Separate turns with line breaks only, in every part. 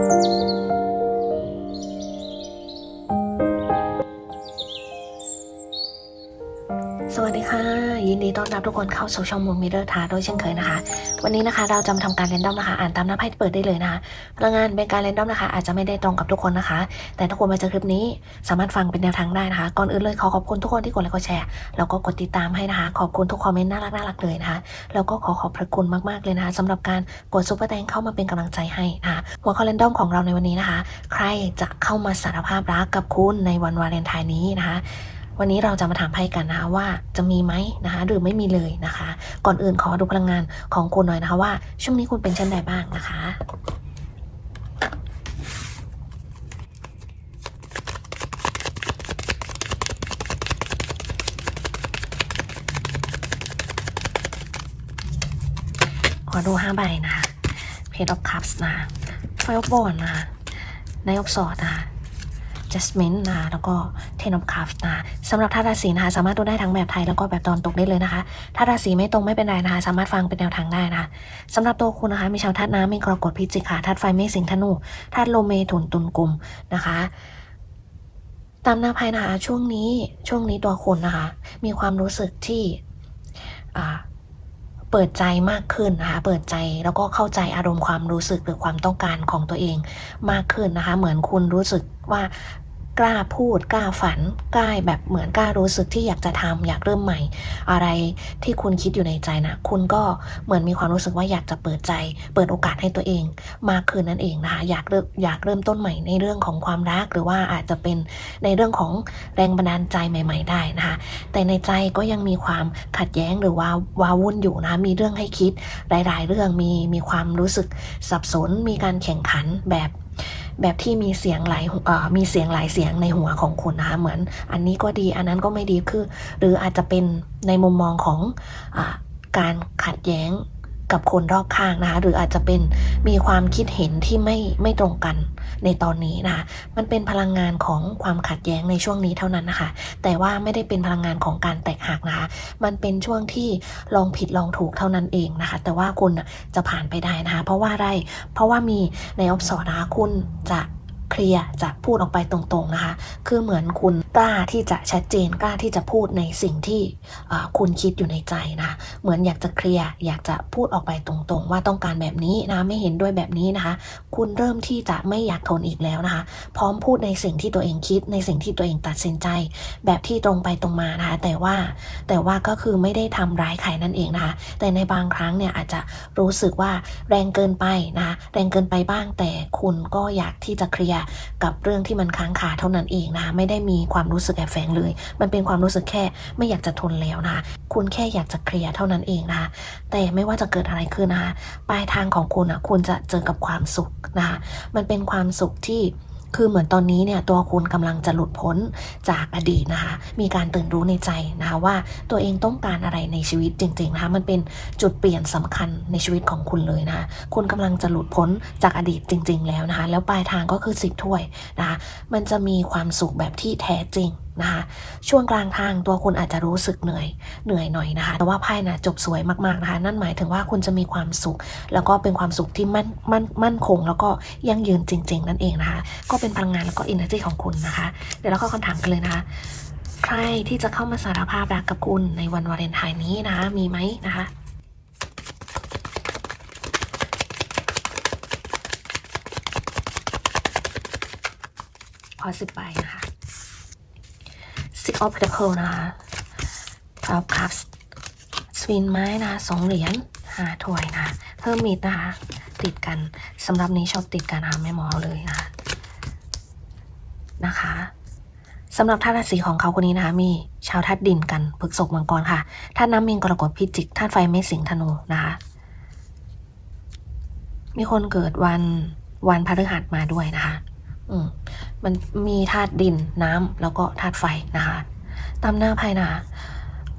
ส ดีต้อนรับทุกคนเข้าสู่ช่องมูมิเดอร์ทาโดยเช่นเคยนะคะ วันนี้นะคะเราจะมาทำการเรนดอมนะคะ อ่านตามหน้าไพ่ที่เปิดได้เลยนะคะพลังงานเป็นการเรนดอมนะคะ อาจจะไม่ได้ตรงกับทุกคนนะคะ แต่ถ้าคุณมาเจอคลิปนี้สามารถฟังเป็นแนวทางได้นะคะ ก่อนอื่นเลยขอขอบคุณทุกคนที่กดไลค์กดแชร์แล้วก็กดติดตามให้นะคะ ขอบคุณทุกคอมเมนต์น่ารักน่ารักเลยนะคะแล้วก็ขอขอบพระคุณมากๆเลยนะคะสำหรับการกดซุปเปอร์แตงเข้ามาเป็นกำลังใจให้นะคะหัวข้อเรนดอมของเราในวันนี้นะคะ ใครจะเข้ามาสารภาพรักกับคุณในวันวาเลนไทน์นี้นะคะ วันนี้เราจะมาถามไพ่กันนะคะว่าจะมีไหมนะคะหรือไม่มีเลยนะคะ ก่อนอื่นขอดูพลังงานของคุณหน่อยนะคะว่าช่วงนี้คุณเป็นเช่นใดบ้างนะคะขอดูห้าใบนะคะ Page of Cups นะคะ Five of Wands นะคะ Knight of Swords นะคะ Jasmine นะคะแล้วก็ Ten of Cups นะคะสำหรับธาตุราศีนะคะสามารถดูได้ทั้งแบบไทยแล้วก็แบบตอนตกได้เลยนะคะถ้าราศีไม่ตรงไม่เป็นไรนะคะสามารถฟังเป็นแนวทางได้นะคะสำหรับตัวคุณนะคะมีชาวธาตุน้ำมีกรกฎพิจิกค่ะธาตุไฟเมษสิงธนูธาตุลมเมถุนตุลกุมนะคะตามหน้าไพ่นะคะช่วงนี้ช่วงนี้ตัวคุณนะคะ มีความรู้สึกที่อ่า เปิดใจมากขึ้นนะคะ เปิดใจแล้วก็เข้าใจอารมณ์ความรู้สึกหรือความต้องการของตัวเองมากขึ้นนะคะ เหมือนคุณรู้สึกว่า กล้าพูดกล้าฝันกล้าแบบเหมือนกล้ารู้สึกที่อยากจะทำอยากเริ่มใหม่ อะไรที่คุณคิดอยู่ในใจนะ คุณก็เหมือนมีความรู้สึกว่าอยากจะเปิดใจ เปิดโอกาสให้ตัวเอง มากขึ้นนั่นเองนะคะอยากเริ่มอยากเริ่มต้นใหม่ในเรื่องของความรัก หรือว่าอาจจะเป็นในเรื่องของแรงบันดาลใจใหม่ ๆ ได้นะคะแต่ในใจก็ยังมีความขัดแย้งหรือว่าวาวุ่นอยู่นะมีเรื่องให้คิดหลาย ๆ เรื่องมีมีความรู้สึกสับสนมีการแข่งขันแบบ แบบที่มีเสียงหลายมีเสียงหลายเสียงในหัวของคุณนะคะเหมือน อันนี้ก็ดีอันนั้นก็ไม่ดีคือ หรืออาจจะเป็นในมุมมองของอการขัดแย้ง กับคนรอบข้างนะคะ หรืออาจจะเป็นมีความคิดเห็นที่ไม่ไม่ตรงกันในตอนนี้นะคะ มันเป็นพลังงานของความขัดแย้งในช่วงนี้เท่านั้นนะคะ แต่ว่าไม่ได้เป็นพลังงานของการแตกหักนะคะ มันเป็นช่วงที่ลองผิดลองถูกเท่านั้นเองนะคะ แต่ว่าคุณจะผ่านไปได้นะคะ เพราะว่าอะไร เพราะว่ามีในออฟสอนะคะคุณจะ เคลียร์จะพูดออกไปตรงๆนะคะ คือเหมือนคุณกล้าที่จะชัดเจนกล้าที่จะพูดในสิ่งที่คุณคิดอยู่ในใจนะะเหมือนอยากจะเคลียร์อยากจะพูดออกไปตรงๆ ว่าต้องการแบบนี้นะไม่เห็นด้วยแบบนี้นะคะ คุณเริ่มที่จะไม่อยากทนอีกแล้วนะคะ พร้อมพูดในสิ่งที่ตัวเองคิดในสิ่งที่ตัวเองตัดสินใจ แบบที่ตรงไปตรงมานะคะ แต่ว่าแต่ว่าก็คือไม่ได้ทำร้ายใครนั่นเองนะคะ แต่ในบางครั้งเนี่ยอาจจะรู้สึกว่าแรงเกินไปนะคะแรงเกินไปบ้างแต่คุณก็อยากที่จะเคลียร์กับเรื่องที่มันค้างคาเท่านั้นเองนะคะไม่ได้มีความรู้สึกแอบแฝงเลย มันเป็นความรู้สึกแค่ไม่อยากจะทนแล้วนะคะคุณแค่อยากจะเคลียร์เท่านั้นเองนะคะแต่ไม่ว่าจะเกิดอะไรขึ้นนะคะปลายทางของคุณอะคุณจะเจอกับความสุขนะคะมันเป็นความสุขที่ คือเหมือนตอนนี้เนี่ยตัวคุณกำลังจะหลุดพ้นจากอดีตนะคะ มีการตื่นรู้ในใจนะคะว่าตัวเองต้องการอะไรในชีวิตจริงๆนะคะมันเป็นจุดเปลี่ยนสำคัญในชีวิตของคุณเลยนะคะคุณกำลังจะหลุดพ้นจากอดีตจริง ๆ แล้วนะคะ แล้วปลายทางก็คือสิบถ้วยนะคะ มันจะมีความสุขแบบที่แท้จริง นะคะช่วงกลางทางตัวคุณอาจจะรู้สึกเหนื่อยเหนื่อยหน่อยนะคะ แต่ว่าไพ่นะจบสวยมากๆนะคะ นั่นหมายถึงว่าคุณจะมีความสุข แล้วก็เป็นความสุขที่มั่นมั่นมั่นคง แล้วก็ยั่งยืนจริง ๆ นั่นเองนะคะ ก็เป็นพลังงานแล้วก็อินเนอร์จีของคุณนะคะ เดี๋ยวเราเข้าคำถามกันเลยนะคะใครที่จะเข้ามาสารภาพรักกับคุณในวันวาเลนไทน์นี้นะคะมีไหมนะคะพอสิบใบนะคะ of Pentacle นะคะ Five Cups สวินไม้นะสองเหรียญหาถ้วยนะเพิ่มมีดนะคะ ติดกันสำหรับนี้ชอบติดกันนะไม่มอเลยนะคะนะคะสำหรับธาตุราศีของเขาคนนี้นะคะมีชาวธาตุดินกันพฤกษกมังกรค่ะธาตุน้ำมีนกรกฎพิจิกธาตุไฟเมษสิงธนูนะคะมีคนเกิดวันวันพฤหัสมาด้วยนะคะ อืม มันมีธาตุดินน้ำแล้วก็ธาตุไฟนะคะตามหน้าไพ่นา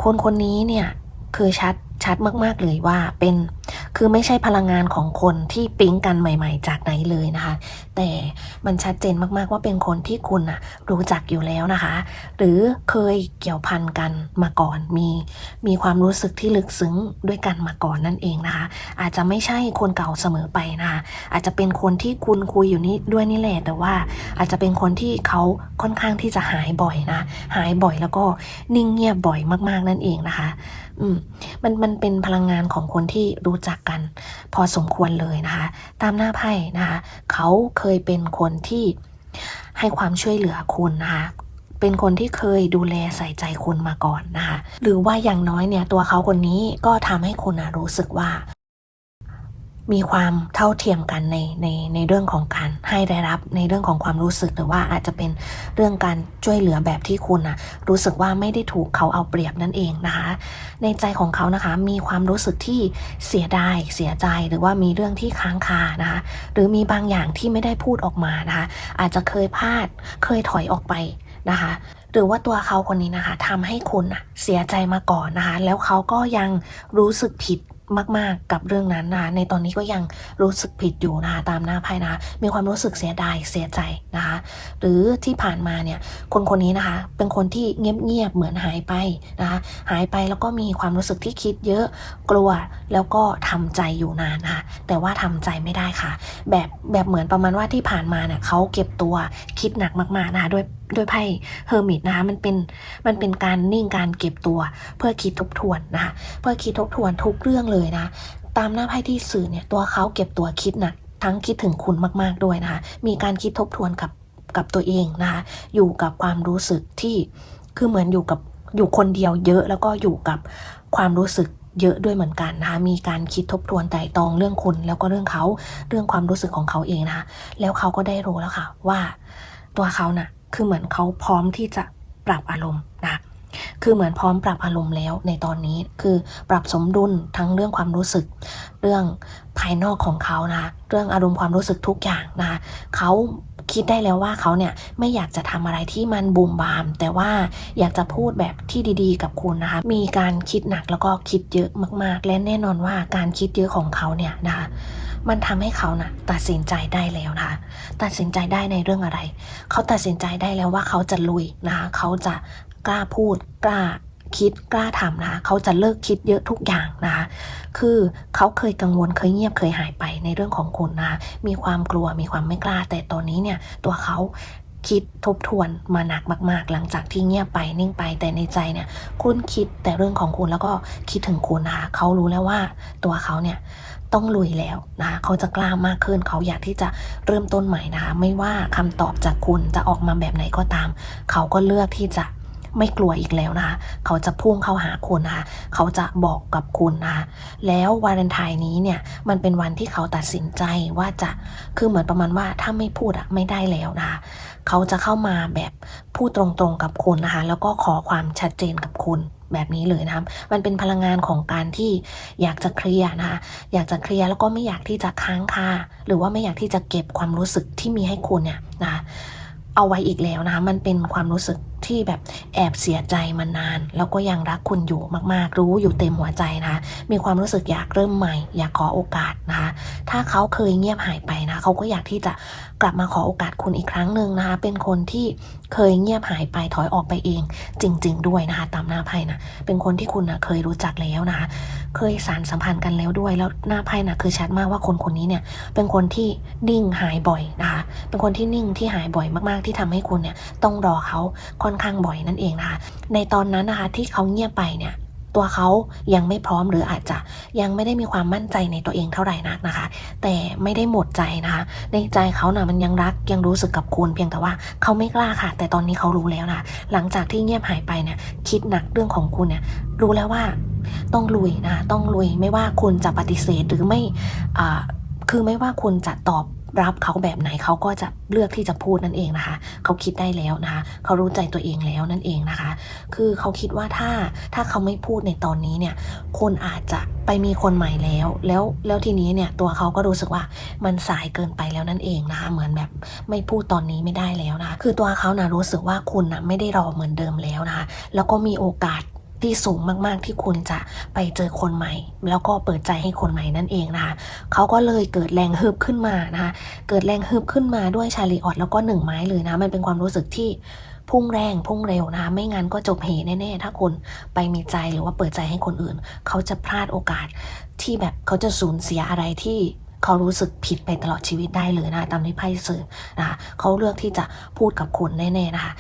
คนคนนี้เนี่ยคือชัดชัดมาก ๆ เลยว่าเป็น คือไม่ใช่พลังงานของคนที่ปิ๊งกันใหม่ ๆ จากไหนเลยนะคะ แต่มันชัดเจนมากๆว่าเป็นคนที่คุณอะรู้จักอยู่แล้วนะคะ หรือเคยเกี่ยวพันกันมาก่อน มีมีความรู้สึกที่ลึกซึ้งด้วยกันมาก่อนนั่นเองนะคะ อาจจะไม่ใช่คนเก่าเสมอไปนะคะ อาจจะเป็นคนที่คุณคุยอยู่นี่ด้วยนี่แหละแต่ว่าอาจจะเป็นคนที่เขาค่อนข้างที่จะหายบ่อยนะ หายบ่อยแล้วก็นิ่งเงียบบ่อยมาก ๆ นั่นเองนะคะ อืมมันมันเป็นพลังงานของคนที่รู้จักกัน พอสมควรเลยนะคะ ตามหน้าไพ่นะคะ เขาเคยเป็นคนที่ให้ความช่วยเหลือคุณนะคะเป็นคนที่เคยดูแลใส่ใจคุณมาก่อนนะคะ หรือว่าอย่างน้อยเนี่ยตัวเขาคนนี้ก็ทำให้คุณนะรู้สึกว่า มีความเท่าเทียมกันในในในเรื่องของการให้ได้รับในเรื่องของความรู้สึกหรือว่าอาจจะเป็นเรื่องการช่วยเหลือแบบที่คุณนะรู้สึกว่าไม่ได้ถูกเขาเอาเปรียบนั่นเองนะคะ ในใจของเขานะคะมีความรู้สึกที่เสียดายเสียใจหรือว่ามีเรื่องที่ค้างคานะคะ หรือมีบางอย่างที่ไม่ได้พูดออกมานะคะ อาจจะเคยพลาดเคยถอยออกไปนะคะหรือว่าตัวเขาคนนี้นะคะทำให้คุณน่ะเสียใจมาก่อนนะคะ แล้วเขาก็ยังรู้สึกผิด มาก ๆ กับเรื่องนั้นนะคะ ในตอนนี้ก็ยังรู้สึกผิดอยู่นะคะตามหน้าไพ่นะคะ มีความรู้สึกเสียดายเสียใจนะคะ หรือที่ผ่านมาเนี่ยคนคนนี้นะคะ เป็นคนที่เงียบ ๆ เหมือนหายไปนะคะ หายไปแล้วก็มีความรู้สึกที่คิดเยอะกลัวแล้วก็ทำใจอยู่นานนะคะแต่ว่าทำใจไม่ได้ค่ะ แบบแบบเหมือนประมาณว่าที่ผ่านมาเนี่ยเขาเก็บตัวคิดหนักมาก ๆ นะคะด้วย โดยไพ่เฮอร์มิตนะคะมันเป็นมันเป็นการนิ่งการเก็บตัว เพื่อคิดทบทวนนะคะเพื่อคิดทบทวนทุกเรื่องเลยนะ ตามหน้าไพ่ที่สื่อเนี่ยตัวเขาเก็บตัวคิดนักทั้งคิดถึงคุณมากๆด้วยนะคะมีการคิดทบทวนกับกับตัวเองนะคะอยู่กับความรู้สึกที่คือเหมือนอยู่กับอยู่คนเดียวเยอะแล้วก็อยู่กับความรู้สึกเยอะด้วยเหมือนกันนะคะมีการคิดทบทวนไต่ตองเรื่องคุณ แล้วก็เรื่องเขาเรื่องความรู้สึกของเขาเองนะคะแล้วเขาก็ได้รู้แล้วค่ะว่าตัวเขาน่ะ คือเหมือนเขาพร้อมที่จะปรับอารมณ์นะคือเหมือนพร้อมปรับอารมณ์แล้วในตอนนี้คือปรับสมดุลทั้งเรื่องความรู้สึก เรื่องภายนอกของเขานะเรื่องอารมณ์ความรู้สึกทุกอย่างนะเขาคิดได้แล้วว่าเขาเนี่ยไม่อยากจะทำอะไรที่มันบูมบาม แต่ว่าอยากจะพูดแบบที่ดีๆ กับคุณนะคะ มีการคิดหนักแล้วก็คิดเยอะมากๆ และแน่นอนว่าการคิดเยอะของเขาเนี่ยนะคะ มันทำให้เขานะ่ะ ตัดสินใจได้แล้วนะคะ ตัดสินใจได้ในเรื่องอะไร เขาตัดสินใจได้แล้วว่าเขาจะลุยนะคะเขาจะกล้าพูดกล้าคิดกล้าทำนะเขาจะเลิกคิดเยอะทุกอย่างนะคะคือเขาเคยกังวลเคยเงียบเคยหายไปในเรื่องของคุณนะคะมีความกลัวมีความไม่กล้า แต่ตอนนี้เนี่ยตัวเขาคิดทบทวนมาหนักมาก ๆ หลังจากที่เงียบไปนิ่งไปแต่ในใจเนี่ยคุณคิดแต่เรื่องของคุณแล้วก็คิดถึงคุณนะคะเขารู้แล้วว่าตัวเขาเนี่ย ต้องลุยแล้วนะคะเขาจะกล้ามากขึ้น เขาอยากที่จะเริ่มต้นใหม่นะคะไม่ว่าคำตอบจากคุณจะออกมาแบบไหนก็ตาม เขาก็เลือกที่จะไม่กลัวอีกแล้วนะคะ เขาจะพุ่งเข้าหาคุณนะคะ เขาจะบอกกับคุณนะคะ แล้ววาเลนไทน์นี้เนี่ย มันเป็นวันที่เขาตัดสินใจว่าจะ คือเหมือนประมาณว่าถ้าไม่พูดอะไม่ได้แล้วนะคะ เขาจะเข้ามาแบบพูดตรงๆกับคุณนะคะ แล้วก็ขอความชัดเจนกับคุณ แบบนี้เลยนะคะมันเป็นพลังงานของการที่อยากจะเคลียร์นะคะอยากจะเคลียร์แล้วก็ไม่อยากที่จะค้างคาหรือว่าไม่อยากที่จะเก็บความรู้สึกที่มีให้คุณเนี่ยนะคะเอาไว้อีกแล้วนะคะมันเป็นความรู้สึกที่แบบแอบเสียใจมานาน แล้วก็ยังรักคุณอยู่มากๆ รู้อยู่เต็มหัวใจนะคะมีความรู้สึกอยากเริ่มใหม่ อยากขอโอกาสนะคะถ้าเขาเคยเงียบหายไปนะเขาก็อยากที่จะ กลับมาขอโอกาสคุณอีกครั้งหนึ่งนะคะ เป็นคนที่เคยเงียบหายไปถอยออกไปเอง จริง ๆ ด้วยนะคะ ตามหน้าไพ่นะเป็นคนที่คุณนะเคยรู้จักแล้วนะคะ เคยสารสัมพันธ์กันแล้วด้วย แล้วหน้าไพ่นะคือชัดมากว่าคนคนนี้เนี่ยเป็นคนที่นิ่งหายบ่อยนะคะ เป็นคนที่นิ่งที่หายบ่อยมากๆ ที่ทำให้คุณเนี่ยต้องรอเขาค่อนข้างบ่อยนั่นเองนะคะ ในตอนนั้นนะคะที่เขาเงียบไปเนี่ย ตัวเขายังไม่พร้อมหรืออาจจะยังไม่ได้มีความมั่นใจในตัวเองเท่าไหร่นักนะคะ แต่ไม่ได้หมดใจนะคะ ในใจเขานะ่ะมันยังรักยังรู้สึกกับคุณเพียงแต่ว่าเขาไม่กล้าค่ะ แต่ตอนนี้เขารู้แล้วนะหลังจากที่เงียบหายไปเนี่ยคิดหนักเรื่องของคุณเนี่ยรู้แล้วว่าต้องลุยนะต้องลุยไม่ว่าคุณจะปฏิเสธหรือไม่อ่าคือไม่ว่าคุณจะตอบ รับเขาแบบไหนเขาก็จะเลือกที่จะพูดนั่นเองนะคะ เขาคิดได้แล้วนะคะ เขารู้ใจตัวเองแล้วนั่นเองนะคะ คือเขาคิดว่าถ้าถ้าเขาไม่พูดในตอนนี้เนี่ย คนอาจจะไปมีคนใหม่แล้ว แล้วแล้วทีนี้เนี่ยตัวเขาก็รู้สึกว่ามันสายเกินไปแล้วนั่นเองนะคะ เหมือนแบบไม่พูดตอนนี้ไม่ได้แล้วนะคะ คือตัวเขานะรู้สึกว่าคุณนะไม่ได้รอเหมือนเดิมแล้วนะคะ แล้วก็มีโอกาส ที่สูงมากๆที่คุณจะไปเจอคนใหม่ แล้วก็เปิดใจให้คนใหม่นั่นเองนะคะเขาก็เลยเกิดแรงฮึบขึ้นมานะคะเกิดแรงฮึบขึ้นมาด้วยชาลีออดแล้วก็หนึ่งไม้เลยนะมันเป็นความรู้สึกที่พุ่งแรงพุ่งเร็วนะไม่งั้นก็จบเหแน่ๆ ถ้าคุณไปมีใจหรือว่าเปิดใจให้คนอื่น เขาจะพลาดโอกาสที่แบบเขาจะสูญเสียอะไรที่เขารู้สึกผิดไปตลอดชีวิตได้เลยนะตามที่ไพ่สื่อนะคะเขาเลือกที่จะพูดกับคุณแน่ๆนะคะ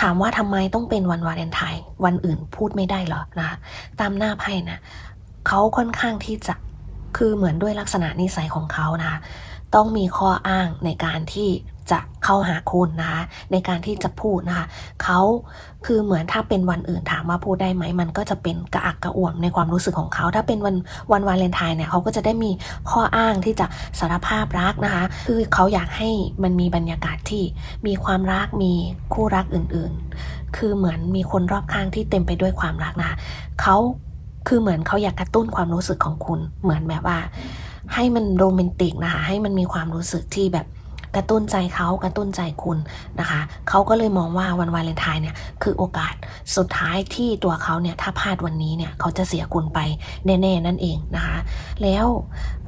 ถามว่าทำไมต้องเป็นวันวาเลนไทน์วันอื่นพูดไม่ได้เหรอนะคะตามหน้าไพ่นะเขาค่อนข้างที่จะคือเหมือนด้วยลักษณะนิสัยของเขานะคะต้องมีข้ออ้างในการที่ จะเข้าหาคุณนะคะในการที่จะพูดนะคะเขาคือเหมือนถ้าเป็นวันอื่นถามว่าพูดได้ไหม มันก็จะเป็นกระอักกระอ่วมในความรู้สึกของเขา ถ้าเป็นวันวันวาเลนไทน์เนี่ยเขาก็จะได้มีข้ออ้างที่จะสารภาพรักนะคะ คือเขาอยากให้มันมีบรรยากาศที่มีความรักมีคู่รักอื่นๆ คือเหมือนมีคนรอบข้างที่เต็มไปด้วยความรักนะคะเขาคือเหมือนเขาอยากกระตุ้นความรู้สึกของคุณ เหมือนแบบว่า ให้มันโรแมนติกนะคะให้มันมีความรู้สึกที่แบบ กระตุ้นใจเขากระตุ้นใจคุณนะคะเขาก็เลยมองว่าวันวาเลนไทน์เนี่ยคือโอกาสสุดท้ายที่ตัวเขาเนี่ยถ้าพลาดวันนี้เนี่ยเขาจะเสียคุณไปแน่ๆนั่นเองนะคะ แล้ว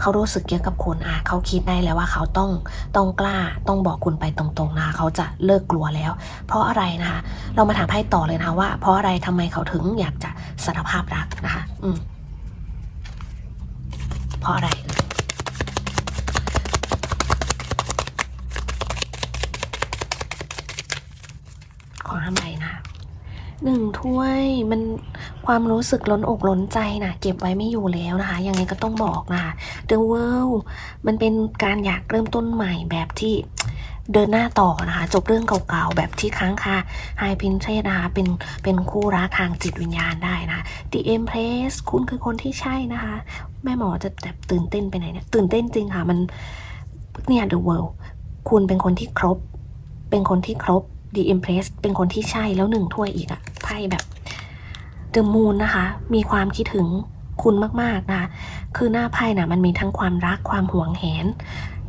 เขารู้สึกเกี่ยวกับคุณอะเขาคิดได้แล้วว่าเขาต้องต้องกล้าต้องบอกคุณไปตรงๆนะคะเขาจะเลิกกลัวแล้ว เพราะอะไรนะคะ เรามาถามไพ่ต่อเลยนะคะว่า เพราะอะไรทำไมเขาถึงอยากจะสารภาพรักนะคะ อืมเพราะอะไร เอ่ยขอห้ามนะหนึ่งถ้วยมันความรู้สึกล้นอกล้นใจนะเก็บไว้ไม่อยู่แล้วนะคะ ยังไงก็ต้องบอกนะคะ The World มันเป็นการอยากเริ่มต้นใหม่แบบที่เดินหน้าต่อนะคะ จบเรื่องเก่าๆ แบบที่ค้างคาไฮพินเชนะคะเป็นเป็นคู่รักทางจิตวิญญาณได้นะ The Empress คุณคือคนที่ใช่นะคะ แม่หมอจะแบบตื่นเต้นไปไหนเนี่ย ตื่นเต้นจริงค่ะ มันเนี่ย The World คุณเป็นคนที่ครบ เป็นคนที่ครบ The Empress เป็นคนที่ใช่แล้วหนึ่งถ้วยอีกอะไพ่แบบ The Moon นะคะ มีความคิดถึงคุณมากๆนะคะคือหน้าไพ่นะมันมีทั้งความรักความห่วงแหน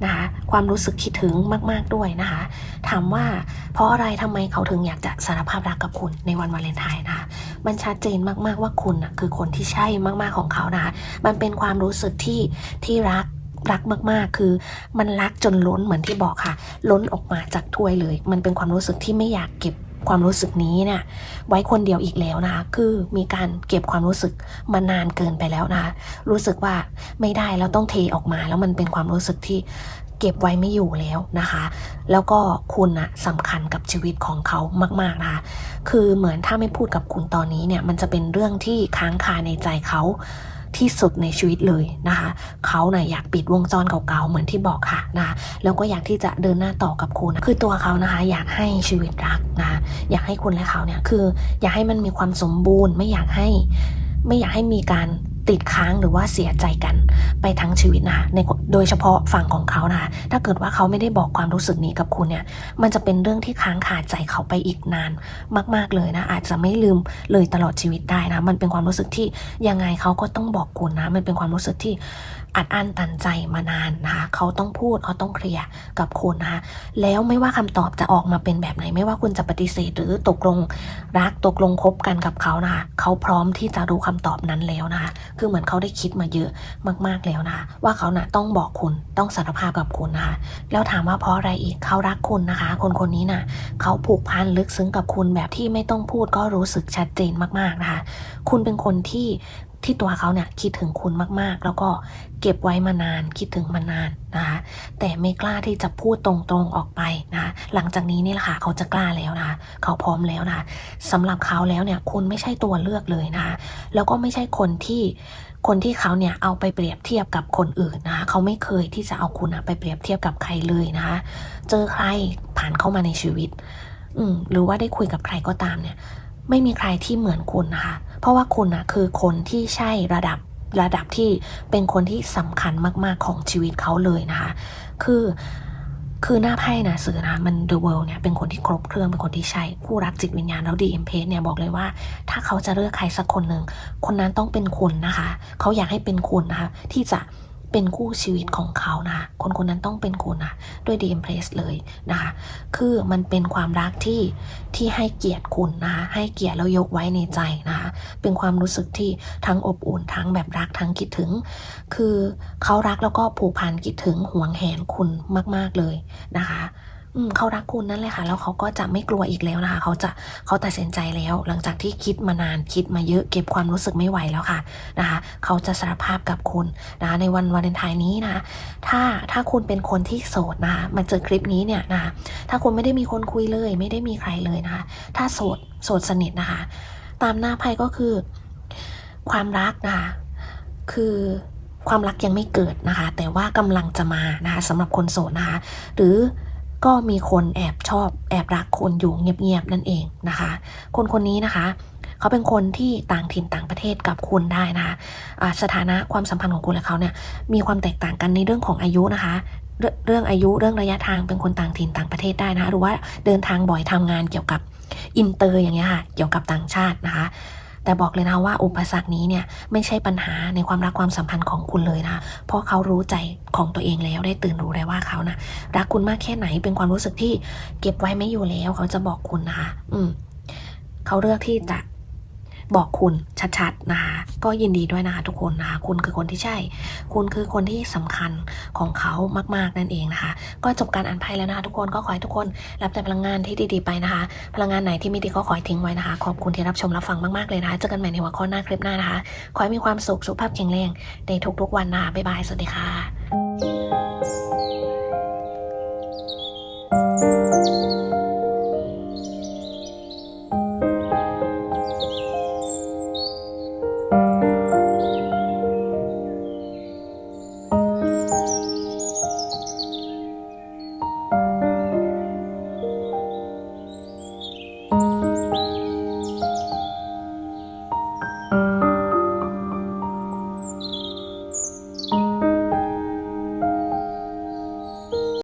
นะคะความรู้สึกคิดถึงมากๆด้วยนะคะ ถามว่าเพราะอะไรทำไมเขาถึงอยากจะสารภาพรักกับคุณในวันวาเลนไทน์นะคะมันชัดเจนมากๆว่าคุณนะคือคนที่ใช่มากๆของเขานะคะมันเป็นความรู้สึกที่ที่รัก รักมากๆ คือมันรักจนล้นเหมือนที่บอกค่ะ ล้นออกมาจากถ้วยเลย มันเป็นความรู้สึกที่ไม่อยากเก็บความรู้สึกนี้เนี่ยไว้คนเดียวอีกแล้วนะคะ คือมีการเก็บความรู้สึกมานานเกินไปแล้วนะคะ รู้สึกว่าไม่ได้แล้วต้องเทออกมา แล้วมันเป็นความรู้สึกที่เก็บไว้ไม่อยู่แล้วนะคะ แล้วก็คุณอะสำคัญกับชีวิตของเขามากๆนะคะ คือเหมือนถ้าไม่พูดกับคุณตอนนี้เนี่ย มันจะเป็นเรื่องที่ค้างคาในใจเขา ที่สุดในชีวิตเลยนะคะ เขาเนะ่ยอยากปิดวงจรเก่าๆเหมือนที่บอกค่ะนะคะแล้วก็อยากที่จะเดินหน้าต่อกับคุณคือตัวเขานะคะ อยากให้ชีวิตรักนะะอยากให้คุณและเขาเนี่ยคือ อยากให้มันมีความสมบูรณ์ไม่อยากให้ไม่อยากให้มีการติดค้างหรือว่าเสียใจกันไปทั้งชีวิตนะคะในโดยเฉพาะฝั่งของเขานะคะถ้าเกิดว่าเขาไม่ได้บอกความรู้สึกนี้กับคุณเนี่ยมันจะเป็นเรื่องที่ค้างคาใจเขาไปอีกนานมาก ๆเลยนะอาจจะไม่ลืมเลยตลอดชีวิตได้นะมันเป็นความรู้สึกที่ยังไงเขาก็ต้องบอกคุณนะมันเป็นความรู้สึกที่อัดอั้นตันใจมานานนะคะเขาต้องพูดเขาต้องเคลียร์กับคุณนะคะแล้วไม่ว่าคำตอบจะออกมาเป็นแบบไหน ไม่ว่าคุณจะปฏิเสธ หรือตกลงรักตกลงคบกันกับเขานะคะเขาพร้อมที่จะรู้คำตอบนั้นแล้วนะคะคือเหมือนเขาได้คิดมาเยอะมากๆแล้วนะคะว่าเขานะ่ะต้องบอกคุณต้องสารภาพกับคุณนะคะแล้วถามว่าเพราะอะไรอีกเขารักคุณนะคะ คนคนนี้นะ่ะเขาผูกพันลึกซึ้งกับคุณแบบที่ไม่ต้องพูดก็รู้สึกชัดเจนมากๆนะคะคุณเป็นคนที่ ที่ตัวเขาเนี่ยคิดถึงคุณมากๆ แล้วก็เก็บไว้มานานคิดถึงมานานนะคะแต่ไม่กล้าที่จะพูดตรงๆออกไปนะคะหลังจากนี้นี่แหละค่ะเขาจะกล้าแล้วนะคะเขาพร้อมแล้วนะคะสำหรับเขาแล้วเนี่ยคุณไม่ใช่ตัวเลือกเลยนะคะแล้วก็ไม่ใช่คนที่คนที่เขาเนี่ยเอาไปเปรียบเทียบกับคนอื่นนะคะเขาไม่เคยที่จะเอาคุณไปเปรียบเทียบกับใครเลยนะคะเจอใครผ่านเข้ามาในชีวิต อืหรือว่าได้คุยกับใครก็ตามเนี่ย ไม่มีใครที่เหมือนคุณนะคะ เพราะว่าคุณนะคือคนที่ใช่ระดับระดับที่เป็นคนที่สำคัญมาก ๆ ของชีวิตเขาเลยนะคะ คือคือหน้าไพ่นะสื่อนะมัน The World เนี่ยเป็นคนที่ครบเครื่องเป็นคนที่ใช่คู่รักจิตวิญญาณแล้วดีเอ็มเพสเนี่ยบอกเลยว่า ถ้าเขาจะเลือกใครสักคนหนึ่งคนนั้นต้องเป็นคุณนะคะ เขาอยากให้เป็นคุณนะคะ ที่จะ เป็นคู่ชีวิตของเขานะคนคนนั้นต้องเป็นคุณนะด้วยดีเอ็มเพรสเลยนะคะคือมันเป็นความรักที่ที่ให้เกียรติคุณนะคะให้เกียรติแล้วยกไว้ในใจนะคะเป็นความรู้สึกที่ทั้งอบอุ่นทั้งแบบรักทั้งคิดถึง คือเขารักแล้วก็ผูกพันคิดถึงห่วงแหนคุณมาก ๆเลยนะคะ เขารักคุณนั่นแหละค่ะ แล้วเขาก็จะไม่กลัวอีกแล้วนะคะ เขาจะเขาตัดสินใจแล้ว หลังจากที่คิดมานานคิดมาเยอะเก็บความรู้สึกไม่ไหวแล้วค่ะนะคะ เขาจะสารภาพกับคุณนะคะ ในวันวาเลนไทน์นี้นะคะถ้าถ้าคุณเป็นคนที่โสดนะคะมาเจอคลิปนี้เนี่ยนะคะถ้าคุณไม่ได้มีคนคุยเลย ไม่ได้มีใครเลยนะคะ ถ้าโสดโสดสนิทนะคะ ตามหน้าไพ่ก็คือ ความรักนะคะคือความรักยังไม่เกิดนะคะ แต่ว่ากำลังจะมานะคะสำหรับคนโสดนะคะ หรือ ก็มีคนแอบชอบแอบรักคนอยู่เงียบๆนั่นเองนะคะ คนคนนี้นะคะ เขาเป็นคนที่ต่างถิ่นต่างประเทศกับคุณได้นะคะอ่าสถานะความสัมพันธ์ของคุณและเขาเนี่ยมีความแตกต่างกันในเรื่องของอายุนะคะเรื่องเรื่องอายุเรื่องระยะทางเป็นคนต่างถิ่นต่างประเทศได้นะะหรือว่าเดินทางบ่อยทำงานเกี่ยวกับอินเตอร์อย่างเงี้ยค่ะเกี่ยวกับต่างชาตินะคะ แต่บอกเลยนะว่าอุปสรรคนี้เนี่ยไม่ใช่ปัญหาในความรักความสัมพันธ์ของคุณเลยนะเพราะเขารู้ใจของตัวเองแล้วได้ตื่นรู้แล้วว่าเขานะรักคุณมากแค่ไหนเป็นความรู้สึกที่เก็บไว้ไม่อยู่แล้ว เขาจะบอกคุณนะคะอืมเขาเลือกที่จะ บอกคุณชัดๆนะคะก็ยินดีด้วยนะคะทุกคนนะคะคุณคือคนที่ใช่ คุณคือคนที่สำคัญของเขามากๆนั่นเองนะคะ ก็จบการอ่านไพ่แล้วนะคะทุกคนก็ขอให้ทุกคนรับแต่พลังงานที่ดีๆไปนะคะ พลังงานไหนที่ไม่ดีก็ขอให้ทิ้งไว้นะคะ ขอบคุณที่รับชมรับฟังมากๆเลยนะคะเจอกันใหม่ในหัวข้อหน้าคลิปหน้านะคะ ขอให้มีความสุขสุขภาพแข็งแรงในทุกๆวันนะคะบ๊ายบายสวัสดีค่ะ